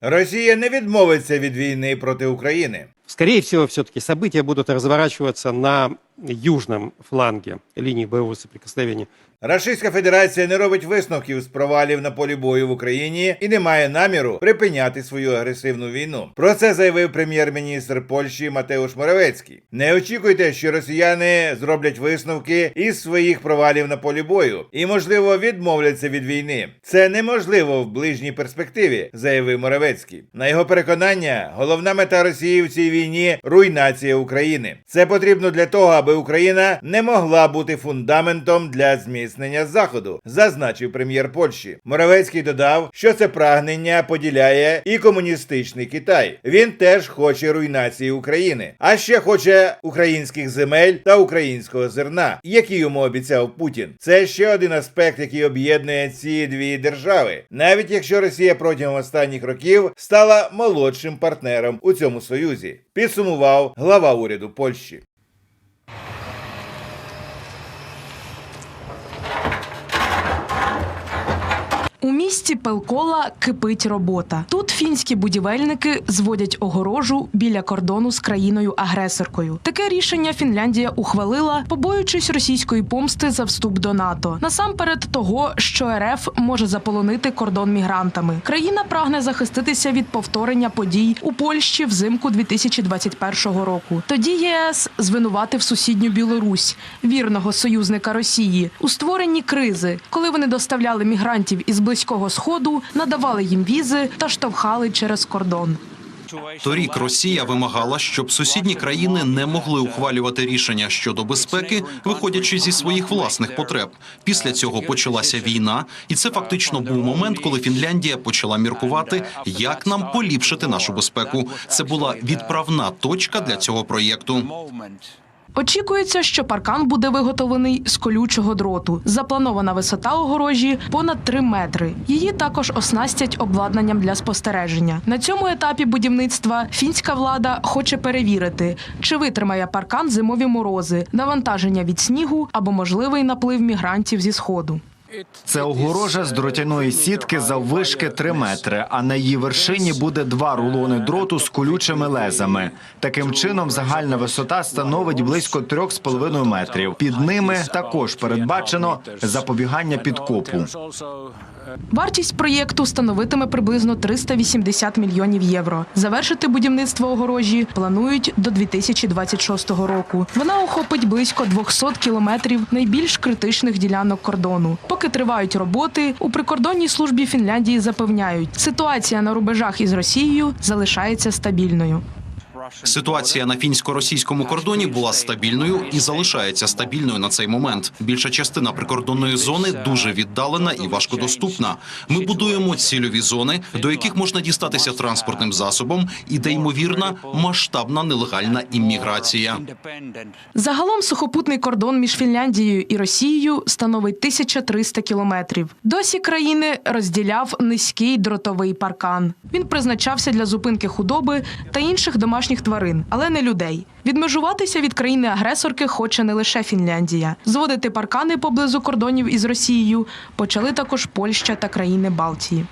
Росія не відмовиться від війни проти України. Скорее всего, все-таки события будут разворачиваться на южном фланге линии боевого соприкосновения. Рашистська Федерація не робить висновків з провалів на полі бою в Україні і не має наміру припиняти свою агресивну війну. Про це заявив прем'єр-міністр Польщі Матеуш Моравецький. Не очікуйте, що росіяни зроблять висновки із своїх провалів на полі бою і, можливо, відмовляться від війни. Це неможливо в ближній перспективі, заявив Моравецький. На його переконання, головна мета Росії в цій війні руйнація України. Це потрібно для того, аби Україна не могла бути фундаментом для зміцнення заходу, зазначив прем'єр Польщі. Моравецький додав, що це прагнення поділяє і комуністичний Китай. Він теж хоче руйнації України, а ще хоче українських земель та українського зерна, які йому обіцяв Путін. Це ще один аспект, який об'єднує ці дві держави, навіть якщо Росія протягом останніх років стала молодшим партнером у цьому союзі. Підсумував глава уряду Польщі. У місті Пелкола кипить робота. Тут фінські будівельники зводять огорожу біля кордону з країною-агресоркою. Таке рішення Фінляндія ухвалила, побоюючись російської помсти за вступ до НАТО. Насамперед того, що РФ може заполонити кордон мігрантами. Країна прагне захиститися від повторення подій у Польщі взимку 2021 року. Тоді ЄС звинуватив сусідню Білорусь, вірного союзника Росії, у створенні кризи, коли вони доставляли мігрантів із близького сходу, надавали їм візи та штовхали через кордон. Торік Росія вимагала, щоб сусідні країни не могли ухвалювати рішення щодо безпеки, виходячи зі своїх власних потреб. Після цього почалася війна, і це фактично був момент, коли Фінляндія почала міркувати, як нам поліпшити нашу безпеку. Це була відправна точка для цього проєкту. Очікується, що паркан буде виготовлений з колючого дроту. Запланована висота огорожі понад 3 метри. Її також оснастять обладнанням для спостереження. На цьому етапі будівництва фінська влада хоче перевірити, чи витримає паркан зимові морози, навантаження від снігу або можливий наплив мігрантів зі сходу. Це огорожа з дротяної сітки заввишки 3 метри, а на її вершині буде два рулони дроту з колючими лезами. Таким чином, загальна висота становить близько 3,5 метрів. Під ними також передбачено запобігання підкопу. Вартість проєкту становитиме приблизно 380 мільйонів євро. Завершити будівництво огорожі планують до 2026 року. Вона охопить близько 200 кілометрів найбільш критичних ділянок кордону. Поки тривають роботи, у прикордонній службі Фінляндії запевняють, ситуація на рубежах із Росією залишається стабільною. Ситуація на фінсько-російському кордоні була стабільною і залишається стабільною на цей момент. Більша частина прикордонної зони дуже віддалена і важкодоступна. Ми будуємо цільові зони, до яких можна дістатися транспортним засобом, і де ймовірна масштабна нелегальна імміграція. Загалом сухопутний кордон між Фінляндією і Росією становить 1300 кілометрів. Досі країни розділяв низький дротовий паркан. Він призначався для зупинки худоби та інших домашніх тварин, але не людей. Відмежуватися від країни-агресорки хоче не лише Фінляндія. Зводити паркани поблизу кордонів із Росією почали також Польща та країни Балтії.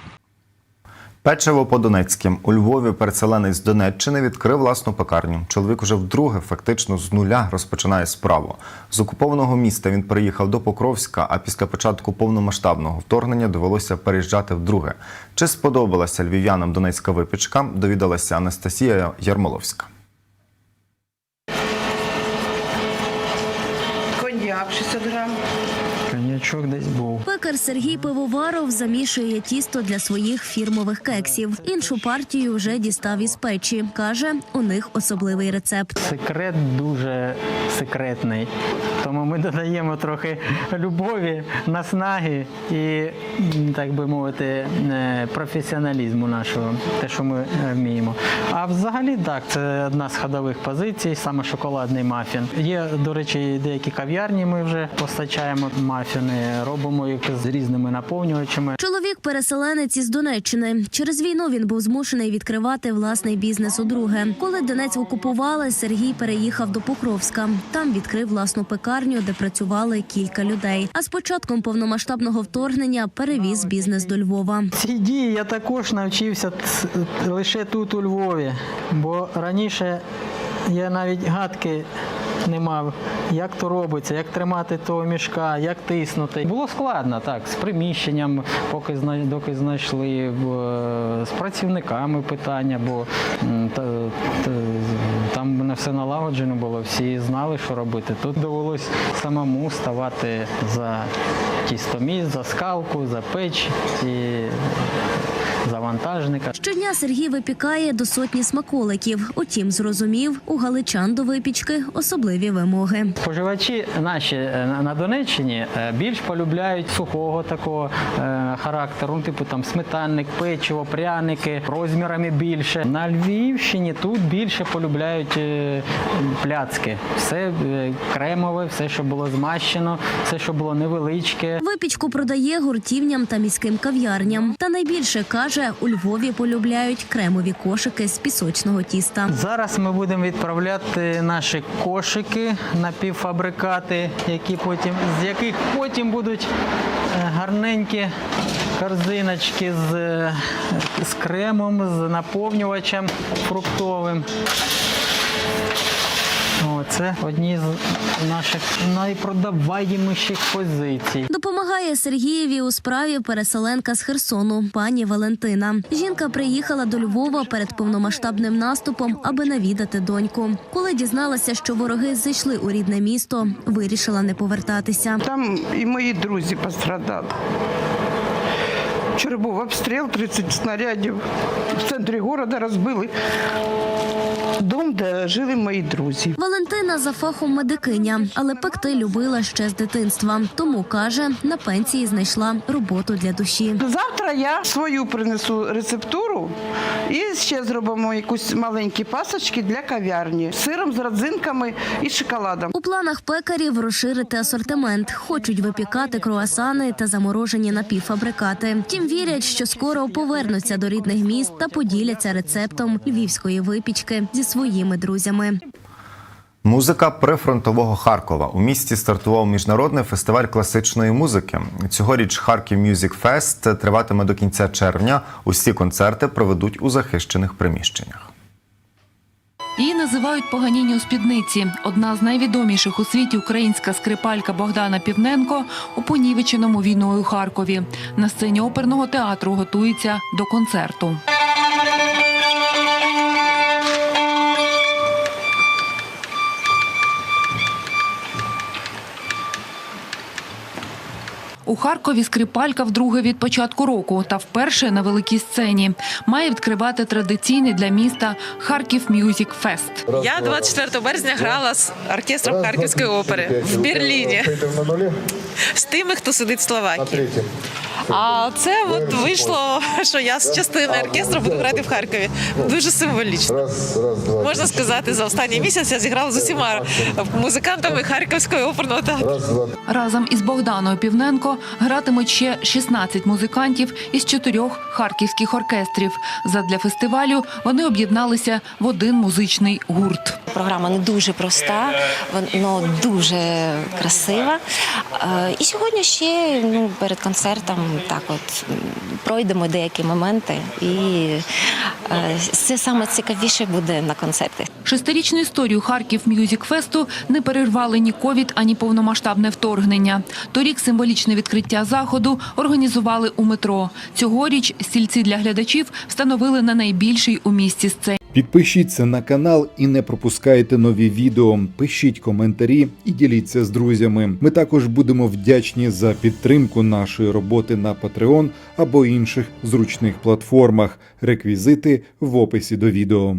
Печиво по Донецьким у Львові переселенець з Донеччини відкрив власну пекарню. Чоловік уже вдруге фактично з нуля розпочинає справу. З окупованого міста він переїхав до Покровська, а після початку повномасштабного вторгнення довелося переїжджати вдруге. Чи сподобалася львів'янам донецька випічка? Довідалася Анастасія Ярмоловська. Коньяк 60 грам. Коньячок десь був. Пекар Сергій Пивоваров замішує тісто для своїх фірмових кексів. Іншу партію вже дістав із печі. Каже, у них особливий рецепт. Секрет дуже секретний. Тому ми додаємо трохи любові, наснаги і, так би мовити, е, професіоналізму нашого, те, що ми е, вміємо. А взагалі так, це одна з ходових позицій, саме шоколадний мафін. Є, до речі, деякі кав'ярні. Ми вже постачаємо мафіни, робимо їх з різними наповнювачами. Чоловік переселенець із Донеччини. Через війну він був змушений відкривати власний бізнес удруге. Коли Донець окупували, Сергій переїхав до Покровська. Там відкрив власну пекарню пекарню, де працювали кілька людей. А з початком повномасштабного вторгнення перевіз бізнес до Львова. Ці дії я також навчився лише тут у Львові, бо раніше я навіть гадки не мав, як то робиться, як тримати того мішка, як тиснути. Було складно так, з приміщенням, поки доки знайшли, з працівниками питання, бо м, та, та, там не все налагоджено було, всі знали, що робити. Тут довелось самому ставати за тістоміс, за скалку, за печ і за вантажника. Щодня Сергій випікає до сотні смаколиків. Утім, зрозумів, у галичан до випічки особливі вимоги. Споживачі наші е, на- Донеччині е, більш полюбляють сухого такого е, характеру, ну, типу там сметанник, печиво, пряники, розмірами більше. На Львівщині тут більше полюбляють пляцки. Все кремове, все, що було змащено, все, що було невеличке. Випічку продає гуртівням та міським кав'ярням. Та найбільше каже, у Львові полюбляють кремові кошики з пісочного тіста. Зараз ми будемо відправляти наші кошики, напівфабрикати, які потім, з яких потім будуть е, гарненькі корзиночки з, е, з кремом, з наповнювачем фруктовим. Це одні з наших найпродаваєміших позицій. Допомагає Сергієві у справі переселенка з Херсону, пані Валентина. Жінка приїхала до Львова перед повномасштабним наступом, аби навідати доньку. Коли дізналася, що вороги зайшли у рідне місто, вирішила не повертатися. Там і мої друзі пострадали. Вчора був обстріл, 30 снарядів. В центрі міста розбили дом, де жили мої друзі. Валентина за фахом медикиня, але пекти любила ще з дитинства. Тому каже, на пенсії знайшла роботу для душі. Завтра я свою принесу рецептуру і ще зробимо якусь маленькі пасочки для кав'ярні з сиром, з родзинками і шоколадом. У планах пекарів розширити асортимент. Хочуть випікати круасани та заморожені напівфабрикати. Втім, вірять, що скоро повернуться до рідних міст та поділяться рецептом львівської випічки зі своїми друзями. Музика прифронтового Харкова. У місті стартував міжнародний фестиваль класичної музики. Цьогоріч Харків Music Fest триватиме до кінця червня. Усі концерти проведуть у захищених приміщеннях. Її називають поганіні у спідниці. Одна з найвідоміших у світі українська скрипалька Богдана Півненко у понівеченому війною Харкові. На сцені оперного театру готується до концерту. У Харкові скрипалька вдруге від початку року та вперше на великій сцені має відкривати традиційний для міста Харків Мюзік Фест. Я 24 березня грала з оркестром Харківської опери в Берліні з тими, хто сидить в Словакії. А це от вийшло, що я з частини оркестру буду грати в Харкові. Дуже символічно. Можна сказати, за останній місяць я зіграла з усіма музикантами Харківського оперного театру. Разом із Богданою Півненко гратимуть ще 16 музикантів із чотирьох харківських оркестрів. Задля фестивалю вони об'єдналися в один музичний гурт. Програма не дуже проста, вона дуже красива. Е, І сьогодні ще ну, перед концертом так от пройдемо деякі моменти, і е, це саме цікавіше буде на концерті. Шестирічну історію Харків Мюзік Фесту не перервали ні ковід, ані повномасштабне вторгнення. Торік символічне відкриття заходу організували у метро. Цьогоріч стільці для глядачів встановили на найбільшій у місті сцені. Підпишіться на канал і не пропускайте нові відео. Пишіть коментарі і діліться з друзями. Ми також будемо вдячні за підтримку нашої роботи на Patreon або інших зручних платформах. Реквізити в описі до відео.